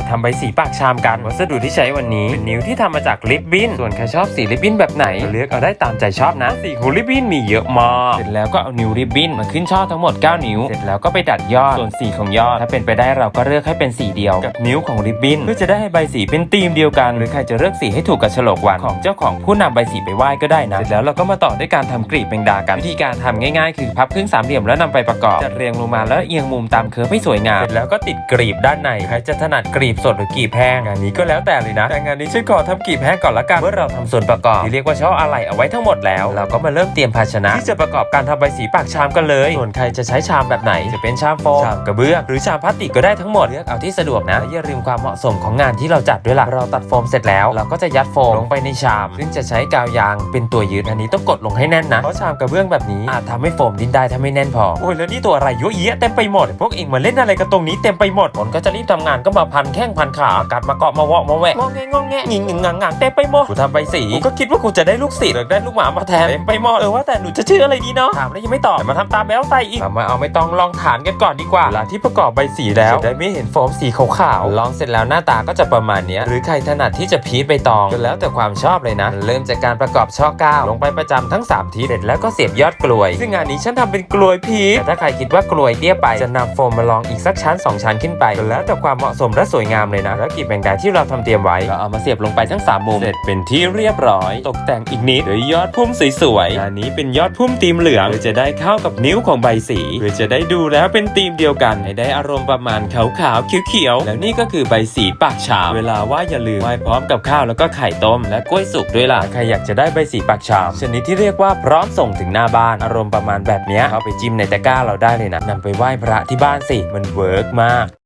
จะทำใบสีปากชามกัน วัสดุที่ใช้วันนี้เป็นนิ้วที่ทำมาจากริบบิ้น ส่วนใครชอบสีริบบิ้นแบบไหนก็เลือกเอาได้ตามใจชอบนะ สีของริบบิ้นมีเยอะมาก เสร็จแล้วก็เอานิ้วริบบิ้นมาขึ้นช่อทั้งหมด 9 นิ้ว เสร็จแล้วก็ไปดัดยอด ส่วนสีของยอด ถ้าเป็นไปได้เราก็เลือกให้เป็นสีเดียว กับนิ้วของริบบิ้น เพื่อจะได้ให้ใบสีเป็นธีมเดียวกัน หรือใครจะเลือกสีให้ถูกกับโฉลกวันของเจ้าของผู้นำใบสีไปไหว้ก็ได้นะ เสร็จแล้วเราก็มาต่อด้วยการทำกลีบแมงดากัน วิธีการทำง่ายๆ คือพับครึ่งสามเหลี่ยมแล้วนำไปประกอบจัดเรียงลงมาแล้วเอียงมุมตามเคิร์ฟให้สวยงาม เสร็จแล้วก็ติดกลีบด้านใน ใครจะถนัดกลีบสดหรือกีบแห้งงานนี้ก็แล้วแต่เลยนะ แต่งานนี้ฉันขอทำกลีบแห้งก่อนละกันเมื่อเราทำส่วนประกอบที่เรียกว่าช่ออะไรเอาไว้ทั้งหมดแล้วเราก็มาเริ่มเตรียมภาชนะที่จะประกอบการทำใบสีปากชามกันเลย ส่วนใครจะใช้ชามแบบไหน จะเป็นชามโฟมชามกระเบื้องหรือชามพลาสติกก็ได้ทั้งหมดเลือกเอาที่สะดวกนะอย่าลืมความเหมาะสมของงานที่เราจัดด้วยล่ะเราตัดโฟมเสร็จแล้ว เราก็จะยัดโฟมลงไปในชาม ซึ่งจะใช้กาวยางเป็นตัวยืนอันนี้ต้องกดลงให้แน่นนะเพราะชามกระเบื้องแบบนี้อาจทำให้โฟมดิ้นได้ถ้าไม่แน่นพอโอ้ยแล้วนี่ตัวอะไรเยอะแยะเต็มไปหมด พวกเองมาเล่นอะไรกันตรงนี้เต็มไปหมดผลก็จะรีบทำงานก็มาพันแข้งพันขากัดมาเกาะมาเวาะมาแหวะงอแงงอแงงิงงงังงังเต็มไปหมดกูทำใบสีกูก็คิดว่ากูจะได้ลูกศิษย์หรือได้ลูกหมามาแทนเต็มไปหมดเออว่าแต่หนูจะชื่ออะไรดีเนาะถามแล้วยังไม่ตอบแต่มาทำตามแมวใส่อีกมาเอาไม่ต้องลองฐานกันก่อนดีกว่าเวลาที่ประกอบใบสีแล้วจะได้ไม่เห็นโฟมสีขาวๆลองเสร็จแล้วหน้าตาก็จะประมาณเนี้ยหรือใครถนัดที่จะพีชใบตองก็แล้วแต่ความชอบเลยนะ เริ่มจากการประกอบช่อก้าวลงไปประจำทั้ง 3 ทีเสร็จแล้วก็เสียบยอดกลวย ซึ่งงานนี้ฉันทำเป็นกลวยพีชแต่ถ้าใครคิดว่ากลวยเตี้ยไปจะนำโฟมมาลองอีกสักชั้น 2 ชั้นขึ้นไปก็แล้วแต่ความเหมาะสมและสวยงามเลยนะแล้วกลีบแมงดาที่เราทำเตรียมไว้ก็เอามาเสียบลงไปทั้ง3มุมเสร็จเป็นที่เรียบร้อย ตกแต่งอีกนิดด้วยยอดพุ่มสวยๆอันนี้เป็นยอดพุ่มธีมเหลืองเพื่อจะได้เข้ากับนิ้วของใบสีเพื่อจะได้ดูแล้วเป็นธีมเดียวกันให้ได้อารมณ์ประมาณขาวๆเขียวๆแล้วนี่ก็คือใบสีปากชามเวลาไหว่าอย่าลืมไหว้พร้อมกับข้าวแล้วก็ไข่ต้ม และกล้วยสุกด้วยล่ะใครอยากจะได้ใบสีปากชามชนิดที่เรียกว่าพร้อมส่งถึงหน้าบ้านอารมณ์ประมาณแบบเนี้ยเข้าไปจิ้มในตะกร้าเราได้เลยนะนำไปไหว้พระที่บ้านสิมันเวิร์กมาก